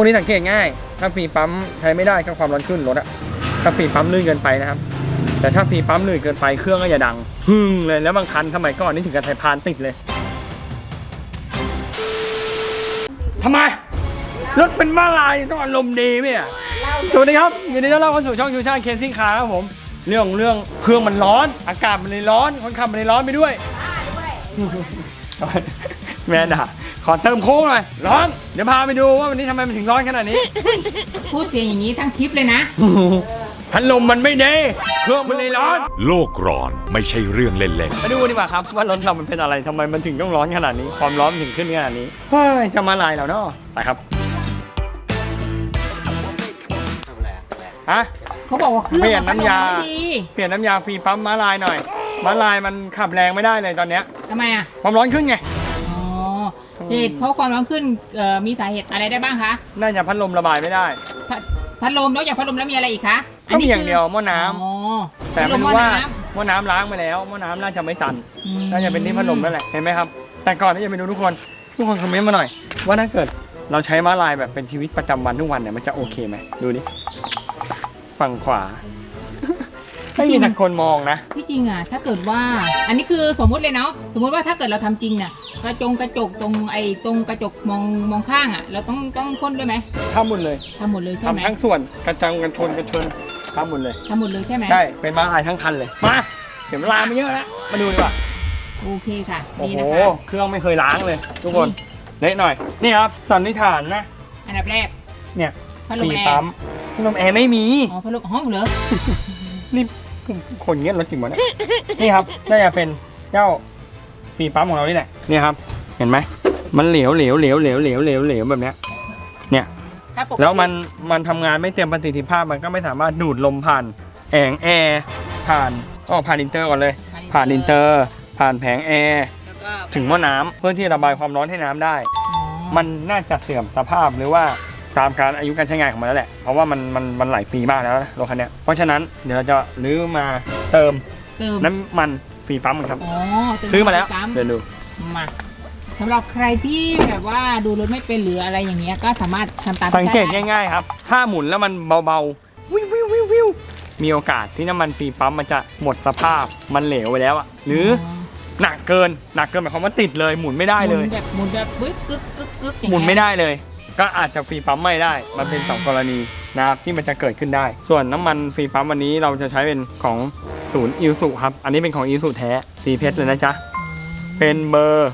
วกนี้สังเกตง่าย ถ้าฟรีปั๊มใช้ไม่ได้ก็ความร้อนขึ้นรถอะถ้าฟรีปั๊มลื่นเกินไปนะครับ แต่ถ้าฟรีปั๊มลื่นเกินไปเครื่องก็จะดังฮึ่งเลยแล้วบางคันสมัยก่อนนี่ถึงกับไทยพานติดเลยทำไมรถเป็นบ้าลายต้องอารมณ์ดีไหมอะสวัสดีครับยินดีต้อนรับเข้าสู่ช่องยูชาเคซิ่งคาร์ครับผม เรื่องเรื่องเครื่องมันร้อน อากาศมันเลยร้อนคนขับมันเลยร้อนไปด้วย แม่ด่าขอเติมโค้งหน่อยร้อน เดี๋ยวพาไปดูว่าวันนี้ทำไมมันถึงร้อนขนาดนี้ พูดเสียงอย่างนี้ทั้งคลิปเลยนะ พัดลมมันไม่ดีเครื่องมันเลยร้อน โลกร้อนไม่ใช่เรื่องเล่น มาดูดีกว่าครับว่ารถเรามันเป็นอะไรทำไมมันถึงต้องร้อนขนาดนี้ ความร้อนมันถึงขึ้นขนาดนี้เฮ้ยจะมาลายเราเนาะไปครับฮะ เขาบอกว่าเครื่องเปลี่ยนน้ำยาพัดลมไม่ดีเปลี่ยนน้ำยาฟรีปั๊มม้าลายหน่อยม้าลายมันขับแรงไม่ได้เลยตอนเนี้ยทำไมอะ ความร้อนขึ้นไงอ๋อ เหตุเพราะความร้อนขึ้นเอ่อมีสาเหตุอะไรได้บ้างคะน่าจะพัดลมระบายไม่ได้พัดพัดลมนอกจากพัดลมแล้วมีอะไรอีกคะก็มีอย่างเดียวหม้อน้ำอ๋อแต่พัดลไม่มหม้รู้อว่าน้หม้อน้ำล้างไปแล้วหม้อน้ำน่าจะไม่ตันำอืมน่าจะเป็นที่พัดลมนั่นแหละ เห็นไหมครับ แต่ก่อนที่จะไปดูทุกคน ทุกคนคอมเมนต์มาหน่อย ว่าถ้าเกิดเราใช้ม้าลายแบบเป็นชีวิตประจำวันทุกวันเนี่ยมันจะโอเคไหมดูดิฝั่งขวา ไม่มีแต่คนมองนะ ที่จริงอะถ้าเกิดว่า อันนี้คือสมมุติเลยเนาะสมมุติว่าถ้าเกิดเราทำจริงเนี่ย กระจงกระจกตรงไอ้ตรงกระจกมองมองข้างอะ เราต้องต้องพ่นด้วยไหมทำหมดเลยทำหมดเลยใช่ไหมทำทั้งส่วนกระจังกันชนกระชนทำหมดเลยทำหมดเลยใช่ไหมใช่เป็นม้าลายทั้งคันเลยมาเดี๋ยวลามาเยอะแล้วมาดูดีกว่าโอเคค่ะโอ้นี่โหนะคะเครื่องไม่เคยล้างเลย ทุกคนเละหน่อย นี่ครับสันนิษฐานนะอันดับแรกเนี่ยพัดลสีมแอปั๊มร์พัดลมแอร์ไม่มีอ๋อพัดลมห้องเหรอนี่คนเงี้ยรถจริงวะเนี่ยนี่ครับน่าจะเป็นเจ้า ฟีปั๊มของเรานี่แหละนี่ครับ เห็นไหมมันเหลวเหลวเหลวเหลวเหลวเหลวเหลวแบบเนี้ยเนี่ยถ้าปกติแล้วมันมันทำงานไม่เต็มประสิทธิภาพมันก็ไม่สามารถดูดลมผ่านแองแอร์ผ่านอ๋อผ่านอินเตอร์ก่อนเลย ผ่านอินเตอร์ ผ่านแผงแอร์แล้วก็ถึงหม้อน้ำเพื่อที่จะระบายความร้อนให้น้ำได้อ๋อมันน่าจะเสื่อมสภาพหรือว่าตามการอายุการใช้งานของมันแล้วแหละ เพราะว่ามันมันมันหลายปีมากแล้วนะรถคันเนี้ยเพราะฉะนั้นเดี๋ยวเราจะรื้อมาเติมเติมน้ำมัน ฟรีปั๊มกันครับ อ๋อเติซื้อมาแล้ว ปั๊มเดี๋ยวดู มาสำหรับใครที่แบบว่าดูรถไม่เป็นหรืออะไรอย่างเงี้ยก็สามารถทำตามสังเกตได้ง่ายๆครับ ถ้าหมุนแล้วมันเบาๆ วิววิววิววิวมีโอกาสที่น้ำมันฟรีปั๊มมันจะหมดสภาพ มันเหลวไปแล้วอะหรือหนักเกิน หนักเกินหมายความว่าติดเลย หมุนไม่ได้เลย หมุนแบบหมุนแบบปึ๊กกึกกึกกึกอย่างหมุเงี้ยนไม่ได้เลย ก็อาจจะฟรีปั๊มไม่ได้ มันเป็น2กรณี นะครับที่มันจะเกิดขึ้นได้ ส่วนน้ำมันฟรีปั๊มวันนี้เราจะใช้เป็นของศูนย์อิวสุครับ อันนี้เป็นของอิวสุแท้สีเพชรเลยนะจ๊ะ เป็นเบอร์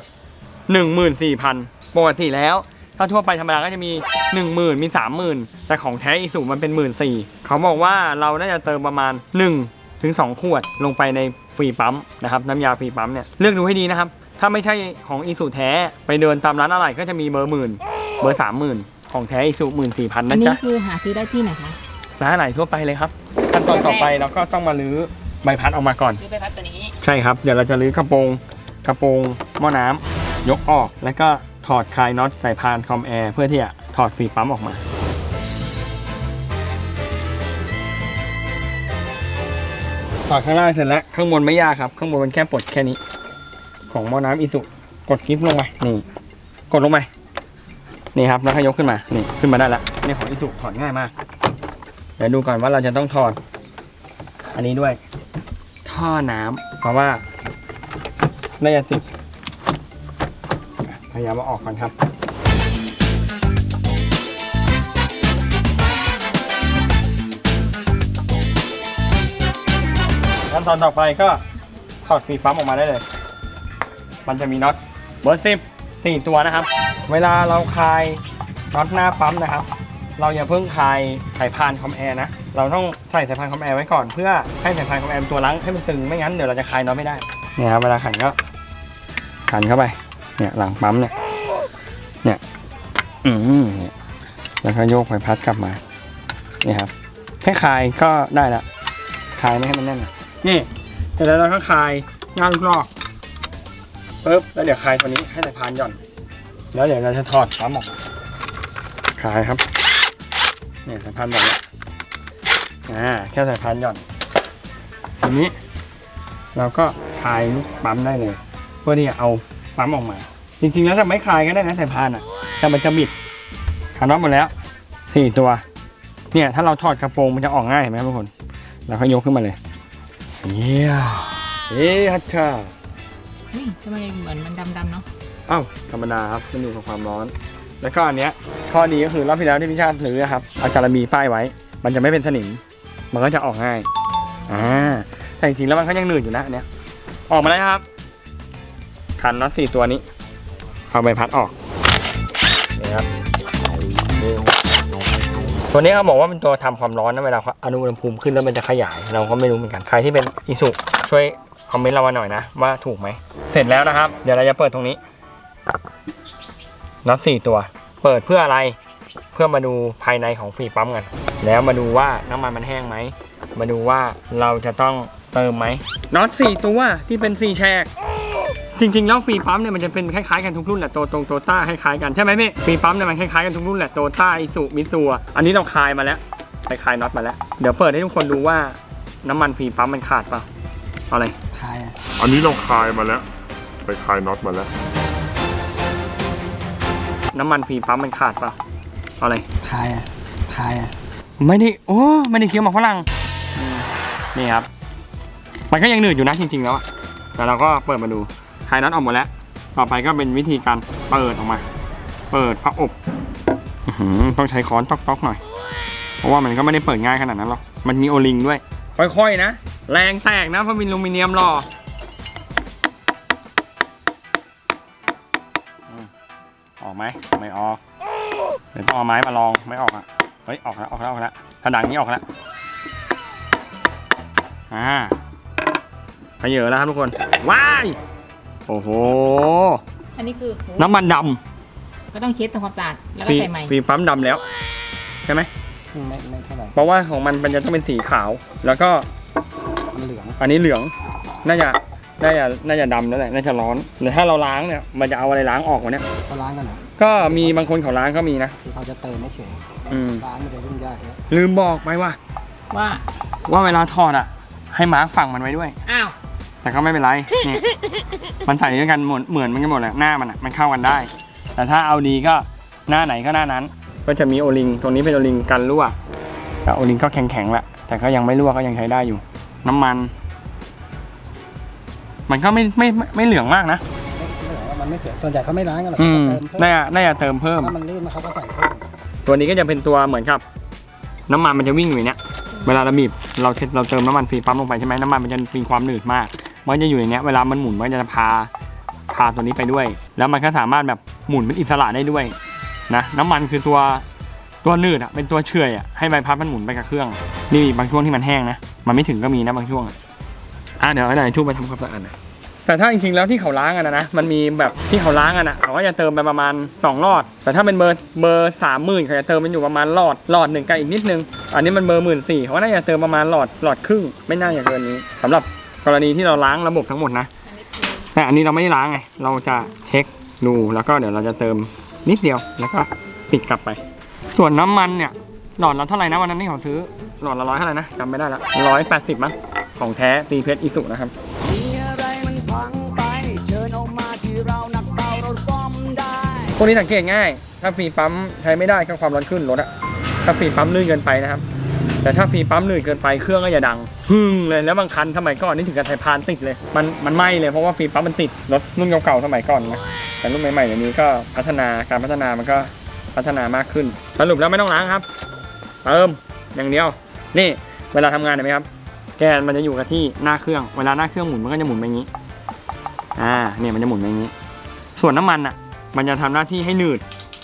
14,000ปกติแล้ว ถ้าทั่วไปธรรมดาก็จะมี 10,000 มี 30,000 แต่ของแท้อีสุมันเป็น 14,000เขาบอกว่าเราน่าจะเติมประมาณ 1 ถึง 2 ขวดลงไปในฟรีปั๊มนะครับน้ำยาฟรีปั๊มเนี่ยเลือกดูให้ดีนะครับถ้าไม่ใช่ของอีสุแท้ไปเดินตามร้านอะไหล่ก็จะมีเบอร์หมื่นเบอร์30,000 ของแท้อีสุหมื่นสี่พันอันนะนี้จ๊ะคือหาซื้อได้ที่ไหนคะร้านอะไหล่ทั่วไปเลยครับ ขั้นตอนต่อไปเราก็ต้องมาลื้อใบพัดออกมาก่อน ซื้อไปพัดตัวนี้ใช่ครับ เดี๋ยวเราจะรื้อกระโปรงกระโปรงหม้อน้ำยกออก แล้วก็ถอดคลายน็อตใส่พานคอมแอร์เพื่อที่จะถอดฟรีปั๊มออกมา ถอดข้างล่างเสร็จแล้ว ข้างบนไม่ยากครับ ข้างบนมันแค่ปลดแค่นี้ ของหม้อน้ำอิสุกดคลิปลงไปนี่กดลงไป นี่ครับแล้วก็ยกขึ้นมา นี่ขึ้นมาได้แล้วนี่ของอิสุถอดง่ายมาก เดี๋ยวดูก่อนว่าเราจะต้องถอด อันนี้ด้วย ท่อน้ำเพราะว่าน่าจะติดพยายามเอาออกก่อนครับขั้นตอนต่อไปก็ถอดฟรีปั๊มออกมาได้เลย มันจะมีน็อตเบอร์สิบ สี่ตัวนะครับ เวลาเราคลายน็อตหน้าปั๊มนะครับ เราอย่าเพิ่งคลายสายพานคอมแอร์นะ เราต้องใส่สายพานคอมแอร์ไว้ก่อนเพื่อให้สายพานคอมแอร์ตัวรั้งให้มันตึงไม่งั้นเดี๋ยวเราจะคลายน็อตไม่ได้เนี่ยครับเวลาขันก็ขันเข้าไป เนี่ยหลังปั๊มเนี่ย เนี่ย อืมเนี่ยแล้วก็โยกไปพัดกลับมา นี่ครับ แค่คลายก็ได้ละ คลายไม่ให้มันแน่นนี่เสร็จแล้วเราก็คลายง่ามลูกลอก ปึ๊บแล้วเดี๋ยวคลายตัวนี้ให้สายพานหย่อน แล้วเดี๋ยวเราจะถอดปั๊มออกมาคลายครับเนี่ยสายพานหย่อนละอ่าแค่สายพานหย่อนทีนี้ เราก็คลายลูกปั๊มได้เลย เพื่อที่จะเอาปั๊มออกมา จริงๆแล้วจะไม่คลายก็ได้นะสายพานอะ แต่มันจะบิดขาน็อตหมดแล้วสี่ตัว เนี่ยถ้าเราถอดกระโปรงมันจะออกง่ายเห็นไหมครับทุกคนเราก็ยกขึ้นมาเลยเยี่ยเอ๊ะฮัทชา เฮ้ยทำไมเหมือนมันดำๆเนาะอ้าวธรรมดาครับมันอยู่กับความร้อน แล้วก็อันเนี้ยข้อดีก็คือรอบที่แล้วที่พี่ชาติถืออะครับเอาจาระบีป้ายไว้ มันจะไม่เป็นสนิมมันก็จะออกง่ายอ่าแต่จริงๆแล้วมันก็ยังหนืดอยู่นะอันเนี้ยออกมาแล้วครับคันน็อตสี่ตัวนี้เอาใบพัดออกนี่ครับนี่ตัวนี้เขาบอกว่าเป็นตัวทำความร้อนนะเวลาอนุอุณหภูมิขึ้นแล้วมันจะขยาย เราก็ไม่รู้เหมือนกันใครที่เป็นอิสุช่วย คอมเมนต์เรามาหน่อยนะ ว่าถูกไหม เสร็จแล้วนะครับ เดี๋ยวเราจะเปิดตรงนี้น็อตสี่ตัว เปิดเพื่ออะไร เพื่อมาดูภายในของฟรีปั๊มกัน แล้วมาดูว่าน้ำมันมันแห้งไหม มาดูว่าเราจะต้องเติมไหมน็อตสี่ตัวที่เป็นสี่แฉกจริงๆแล้วฟรีปั๊มเนี่ยมันจะเป็นคล้ายๆกันทุกรุ่นแหละโตตรงโตต้าคล้ายๆกันใช่ไหมพี่ฟรีปั๊มเนี่ยมันคล้ายๆกันทุกรุ่นแหละโตต้าอิสุมิซูอันนี้เราคลายมาแล้วไปคลายน็อตมาแล้ว เดี๋ยวเปิดให้ทุกคนดูว่าน้ำมันฟรีปั๊มมันขาดเปล่าเอาอะไรทายอะอันนี้เราคลายมาแล้ว ไปคลายน็อตมาแล้ว น้ำมันฟรีปั๊มมันขาดเปล่าเอาอะไรทายอะทายอะไม่ได้โอ้ไม่ได้เคี้ยวหมากฝรั่งอืมนี่ครับ มันก็ยังหนืดอยู่นะจริง ๆ แล้วอะแต่เราก็เปิดมาดูคลายน็อตออกหมดแล้ว ต่อไปก็เป็นวิธีการเปิดออกมา เปิดพระอบอื้อหือต้องใช้ค้อนต๊อกๆหน่อย เพราะว่ามันก็ไม่ได้เปิดง่ายขนาดนั้นหรอก มันมีโอลิงด้วย ค่อยๆนะ แรงแตกนะเพราะเป็นอลูมิเนียมหล่ออืมออกไหมไม่ออกเดี๋ยวต้องเอาไม้มาลองไม่ออกอะเฮ้ยออกแล้วออกแล้วออกแล้วผนังนี้ออกแล้วอ่าขยเยอะแล้วครับทุกคนว้ายโอ้โหอันนี้คือโหน้ำมันดก็ต้องเช็ดทำความสะอาดแล้วำก็ฟีใส่ใหม่ฟีปั๊มดำแล้วใช่ไหม ไม่ไม่เท่าไหร่เพราะว่าของมันมันจะต้องเป็นสีขาว แล้วก็มันเหลื องอันนี้เหลือง น่าจะ น่าจะ น่าจะดำแล้วแหละ น่าจะร้อนหรือถ้าเราล้างเนี่ย มันจะเอาอะไรล้างออกวะเนี่ย เขาล้างกันเหรอก็มีบางคนเขาล้างก็มีนะที่เขาจะเติมไม่เฉยอืม ล้างมันจะยุ่งยากเลยลืมบอกไปว่า ว่าว่าเวลาถอดอะ ให้มาร์กฝั่งมันไว้ด้วย อ้าวแต่ก็ไม่เป็นไร นี่ มันใส่ด้วยกันหมดเหมือนมันกันหมดแหละหน้ามันอะมันเข้ากันได้ แต่ถ้าเอาดีก็หน้าไหนก็หน้านั้น ก็จะมีโอลิง ตรงนี้เป็นโอลิงกันรั่วแต่โอลิงก็แข็งๆละแต่ก็ยังไม่รั่วก็ยังใช้ได้อยู่ น้ำมัน มันก็ไม่ไม่ไม่ไม่เหลืองมากนะไม่เหลืองว่ามันไม่เสียส่วนใหญ่เขาไม่ล้างกันหรอกอืมเขาเติมเพิ่มน่าจะน่าจะเติมเพิ่ม ถ้ามันลื่นมาเขาก็ใส่เพิ่มตัวนี้ก็จะเป็นตัวเหมือนกับ น้ำมันมันจะวิ่งอยู่ในเนี้ย เวลาเราบีบเราเทเราเติมน้ำมันฟรีปั๊มลงไปใช่ไหมน้ำมันมันจะมีความหนืดมาก มันจะอยู่ในเนี้ยเวลามันหมุนมันจะพาพาตัวนี้ไปด้วย แล้วมันก็สามารถแบบหมุนเป็นอิสระได้ด้วยนะน้ำมันคือตัวตัวหนืดอะเป็นตัวเฉื่อยอะให้ใบพัดมันหมุนไปกับเครื่อง นี่มีบางช่วงที่มันแห้งนะมันไม่ถึงก็มีนะบางช่วงอะ อะเดี๋ยวให้นายช่วยไปทำความสะอาดหน่อยแต่ถ้าจริงๆแล้วที่เขาล้างกันนะนะมันมีแบบที่เขาล้างกันอะเขาก็จะเติมไปประมาณสองหลอด แต่ถ้าเป็นเบอร์เบอร์สามหมื่นเขาจะเติมมันอยู่ประมาณหลอดหลอดหนึ่งกับอีกนิดนึง อันนี้มันเบอร์หมื่นสี่เขาก็น่าจะเติมประมาณหลอดหลอดครึ่งไม่น่าจะเกินนี้สำหรับกรณีที่เราล้างระบบทั้งหมดนะแต่อันนี้เราไม่ได้ล้างไงเราจะเช็คดูแล้วก็เดี๋ยวเราจะเติมนิดเดียวแล้วก็ปิดกลับไป ส่วนน้ำมันเนี่ยหลอดละเท่าไหร่นะวันนั้นที่เขาซื้อหลอดละร้อยเท่าไหร่นะจำไม่ได้ละร้อยแปดสิบมั้ง ของแท้ตีเพชรอิสุนะครับมีอะไรมันพังไปเชิญเอามาที่เรานักเบาเราซ่อมได้พวกนี้สังเกตง่าย ถ้าฟรีปั๊มใช้ไม่ได้ก็ความร้อนขึ้นรถอะถ้าฟรีปั๊มลื่นเกินไปนะครับ แต่ถ้าฟรีปั๊มลื่นเกินไปเครื่องก็จะดังพึ่งเลยแล้วบางคันสมัยก่อนนี่ถึงกับไทยพานติดเลย มันมันไหม้เลยเพราะว่าฟรีปั๊มมันติดรถรุ่นเก่าๆสมัยก่อนนะแต่รุ่นใหม่ๆเดี๋ยวนี้ก็พัฒนาการพัฒนามันก็พัฒนามากขึ้นสรุปแล้วไม่ต้องล้างครับ เติมอย่างเดียว นี่เวลาทำงานเห็นไหมครับ แกนมันจะอยู่กับที่หน้าเครื่อง เวลาหน้าเครื่องหมุนมันก็จะหมุนไปอย่างนี้ อ่า เนี่ยมันจะหมุนไปอย่างนี้ ส่วนน้ำมันอะ มันจะทำหน้าที่ให้หนืด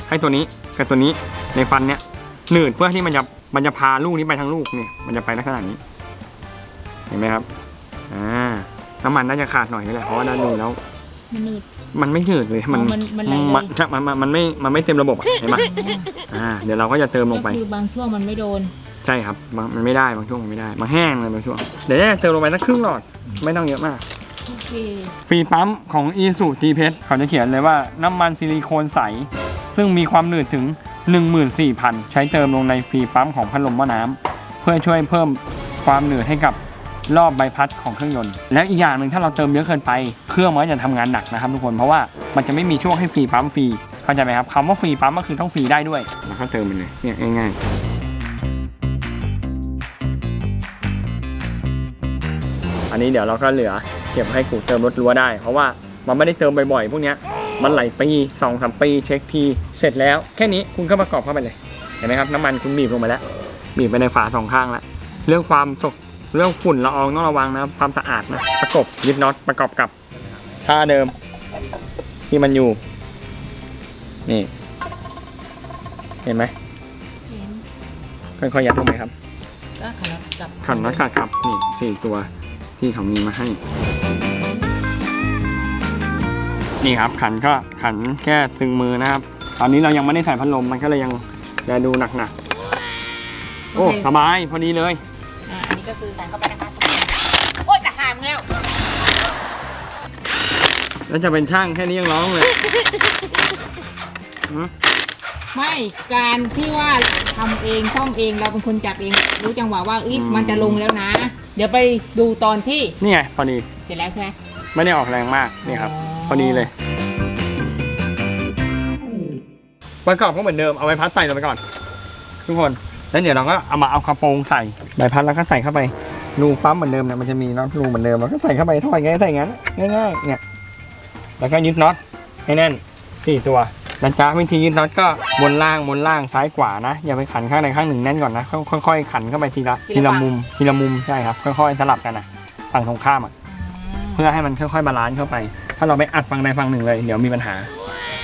ให้ตัวนี้กับตัวนี้ในฟันเนี้ยหนืดเพื่อที่มันจะมันจะพาลูกนี้ไปทั้งลูกเนี่ย มันจะไปลักษณะนี้ เห็นไหมครับ อ่า น้ำมันน่าจะขาดหน่อยนี่แหละเพราะว่าด้านนู้นแล้ว มันนืดมันไม่หนืดเลย มันอ๋อมันมันไหลเลยมันใช่มันมันมันไม่ มันไม่เต็มระบบอะเห็นไหมอ่า เดี๋ยวเราก็จะเติมลงไปก็คือบางช่วงมันไม่โดน ใช่ครับบางมันไม่ได้บางช่วงมันไม่ได้บางแห้งเลยบางช่วงเดี๋ยวจะเติมลงไปสักครึ่งหลอดไม่ต้องเยอะมาก โอเคฟรีปั๊มของ e s u t เพชรเขาจะเขียนเลยว่าน้ำมันซิลิโคนใส ซึ่งมีความหนืดถึง 14,000 ใช้เติมลงในฟรีปั๊มของพัดลมหม้อน้ำเพื่อช่วยเพิ่มความหนืดให้กับรอบใบพัดของเครื่องยนต์ แล้วอีกอย่างหนึ่งถ้าเราเติมเยอะเกินไป เครื่องมันก็จะทำงานหนักนะครับทุกคน เพราะว่ามันจะไม่มีช่วงให้ฟรีปั๊มฟรีเข้าใจไหมครับคำว่าฟรีปั๊มก็คือต้องฟรีได้ด้วยแล้วก็เติมไปเลยเนี่ยง่ายๆ อันนี้เดี๋ยวเราก็เหลือเก็บให้กูเติมรถรั้วได้ เพราะว่ามันไม่ได้เติมบ่อยๆ พวกเนี้ยมันหลายปีสองสามปีเช็คที เสร็จแล้วแค่นี้คุณก็ประกอบเข้าไปเลย เห็นไหมครับน้ำมันคุณบีบลงไปแล้วบีบไปในฝาสองข้างแล้วเรื่องความสกเรื่องฝุ่นละอองต้องระวังนะครับความสะอาดนะประกบยึดน็อตประกอบกับท่าเดิม ที่มันอยู่ นี่ เห็นไหมค่อยๆยัดลงไปครับก็ขันน็อตกลับขันน็อตขาดครับนี่สี่ตัว ที่เขามีมาให้ นี่ครับขันก็ขันแค่ตึงมือนะครับ ตอนนี้เรายังไม่ได้ใส่พัดลมมันก็เลยยังจะดูหนักๆโอโอ้เค สบายพอดีเลย อ่าอันนี้ก็คือใส่เข้าไปนะคะ โอ๊ยจะหามแล้ว แล้วจะเป็นช่างแค่นี้ยังร้องเลยหือไม่การที่ว่าทำเองซ่อมเองเราเป็นคนจับเอง รู้จังหวะว่าเอ้ยมันจะลงแล้วนะ เดี๋ยวไปดูตอนที่นี่ไงพอดีเสร็จแล้วใช่ไหมไม่ได้ออกแรงมากนี่ครับอ๋อพอดีเลยประกอบก็เหมือนเดิมเอาใบพัดใส่ลงไปก่อน ทุกคนแล้วเดี๋ยวเราก็เอามาเอากระโปรงใส่ใบพัดแล้วก็ใส่เข้าไปรูปั๊มเหมือนเดิมเนี่ยมันจะมีน็อตรูเหมือนเดิมเราก็ใส่เข้าไปทอดไงใส่งั้นง่ายๆเนี่ยแล้วก็ยึดน็อตให้แน่นสี่ตัว นะจ๊ะวิธียึดน็อตก็บนล่างบนล่างซ้ายขวานะ อย่าไปขันข้างใดข้างหนึ่งแน่นก่อนนะ ค่อยๆขันเข้าไปทีละทีละมุมทีละมุมใช่ครับ ค่อยๆสลับกันนะฝั่งตรงข้ามอะเพื่อให้มันค่อยๆบาลานซ์เข้าไป ถ้าเราไปอัดฝั่งใดฝั่งหนึ่งเลย เดี๋ยวมีปัญหา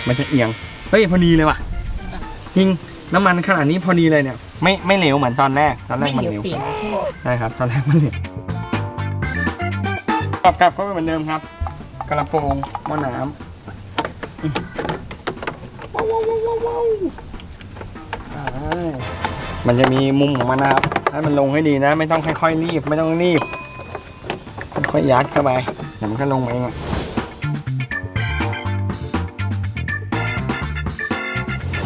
มันจะเอียงเฮ้ยพอดีเลยว่ะจริงน้ำมันขนาดนี้พอดีเลยเนี่ย ไม่ไม่เหลวเหมือนตอนแรกตอนแรไม่กมันเหเหลีลยววเปลี่ยนใช่ไหมใช่ครับ ตอนแรกมันเหลวกลับกลับก็เหมือนเดิมครับกระโปรงหม้อน้ำ มันจะมีมุมของมันนะครับ ให้มันลงให้ดีนะ ไม่ต้องค่อยๆรีบ ไม่ต้องรีบ ค่อยๆยัดเข้าไปเดี๋ยวมันก็ลงมาเองอะ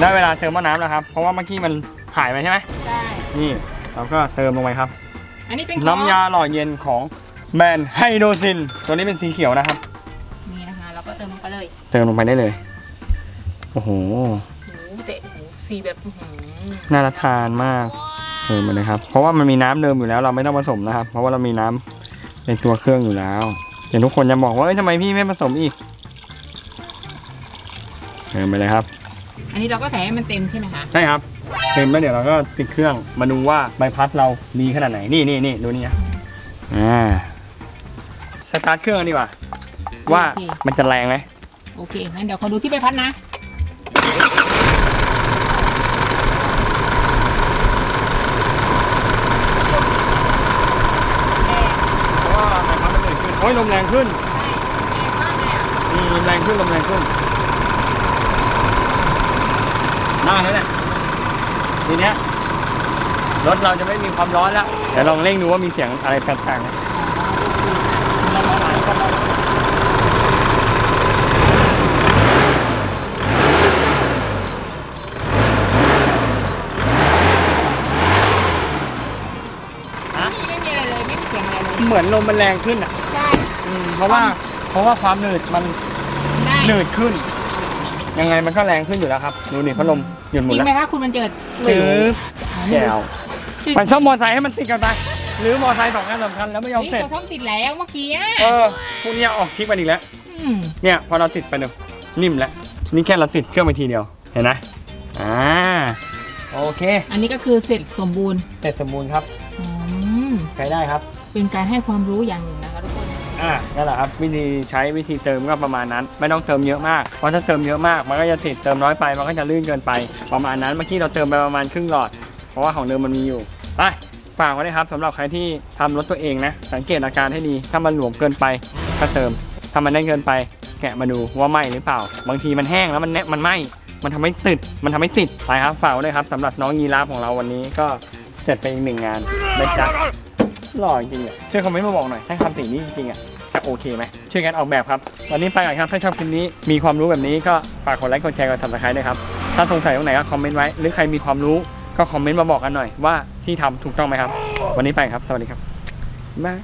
ได้เวลาเติมหม้อน้ำแล้วครับ เพราะว่าเมื่อกี้มันหายไปใช่ไหมใช่นี่เราก็เติมลงไปครับ อันนี้เป็นของน้ำยาหล่อเย็นของแบรนด์ไฮโดรซิน ตัวนี้เป็นสีเขียวนะครับ นี่นะคะเราก็เติมลงไปเลย เติมลงไปได้เลย โอ้โห สีแบบอื้อหือน่ารับทานมากเติมไปเลยครับ เพราะว่ามันมีน้ำเดิมอยู่แล้ว เราไม่ต้องผสมนะครับ เพราะว่าเรามีน้ำในตัวเครื่องอยู่แล้วเดี๋ยวทุกคนจะบอกว่าเอ้ยทำไมพี่ไม่ผสมอีกเติมไปเลยครับอันนี้เราก็ใส่ให้มันเต็มใช่ไหมคะใช่ครับเต็มแล้วเดี๋ยวเราก็ติดเครื่องมาดูว่าใบพัดเราดีขนาดไหนนี่นี่นี่ดูนี่นะอ่าสตาร์ทเครื่องกันดีกว่าว่ามันจะแรงไหมโอเคงั้นเดี๋ยวขอดูที่ใบพัดนะ เพราะว่าใบพัดมันเหนื่อยขึ้นโอ้ย ลมแรงขึ้นอืมลมแรงขึ้นลมแรงขึ้นน่าแล้วแหละทีเนี้ยรถเราจะไม่มีความร้อนแล้วเดี๋ยวลองเร่งดูว่ามีเสียงอะไรแปลกๆไหมฮะไม่มีอะไรเลยไม่มีเสียงอะไรเลยเหมือนลมมันแรงขึ้นอะใช่ อืมเพราะว่าเพราะว่าความหนืดมันได้หนืดขึ้น ยังไงมันก็แรงขึ้นอยู่แล้วครับดูนี่พัดลมหยุดหมุจนริงแล้วไหมคะคุณมันเจิดจืดอ๋อแก้วไปซ่อมมอเตอร์ไซค์ให้มันติดกันไปหรือมอเตอร์ไซค์สองคันสำคัญแล้วไม่ยอมนี่เสร็จเราซ่อมติดแล้วเมื่อกี้อะเออพวกนี้ออกคลิปกันอีกแล้ว มเนี่ยพอเราติดไปเนยนิ่มแล้ว นี่แค่เราติดเครื่องไปทีเดียว เห็นไหมอ่า โอเคอันนี้ก็คือเสร็จสมบูรณ์เสร็จสมบูรณ์ครับ อืมใช้ได้ครับ เป็นการให้ความรู้อย่างหนึ่งนะคะทุกคน อ่านั่นแหละครับวิธีใช้วิธีเติมก็ประมาณนั้น ไม่ต้องเติมเยอะมากเพราะถ้าเติมเยอะมากมันก็จะติดเติมน้อยไปมันก็จะลื่นเกินไปประมาณนั้นเมื่อกี้เราเติมไปประมาณครึ่งหลอด เพราะว่าของเดิมมันมีอยู่ไปฝากไว้เลยครับสำหรับใครที่ทำรถตัวเองนะ สังเกตอาการให้ดีถ้ามันหลวมเกินไปก็เติมถ้ามันแน่นเกินไป แกะมาดูว่าไหมหรือเปล่า บางทีมันแห้งแล้วมันแนมันไหมมันทำให้ติดมันทำให้ติดไปครับฝากไว้เลยครับสำหรับน้องยีราฟของเราวันนี้ก็เสร็จไปอีกหนึ่งงานนะจ๊ะหล่อจริงๆอะช่วยคอมเมนต์มาบอกหน่อยถ้าทำสิ่งนี้จริงๆอะ จะโอเคไหมช่วยกันออกแบบครับ วันนี้ไปก่อนครับ ถ้าชอบคลิปนี้มีความรู้แบบนี้ก็ฝากกดไลค์กดแชร์กดติดตามด้วยครับ ถ้าสงสัยตรงไหนก็คอมเมนต์ไว้ หรือใครมีความรู้ก็คอมเมนต์มาบอกกันหน่อยว่าที่ทำถูกต้องไหมครับ วันนี้ไปครับ สวัสดีครับบ๊ายบาย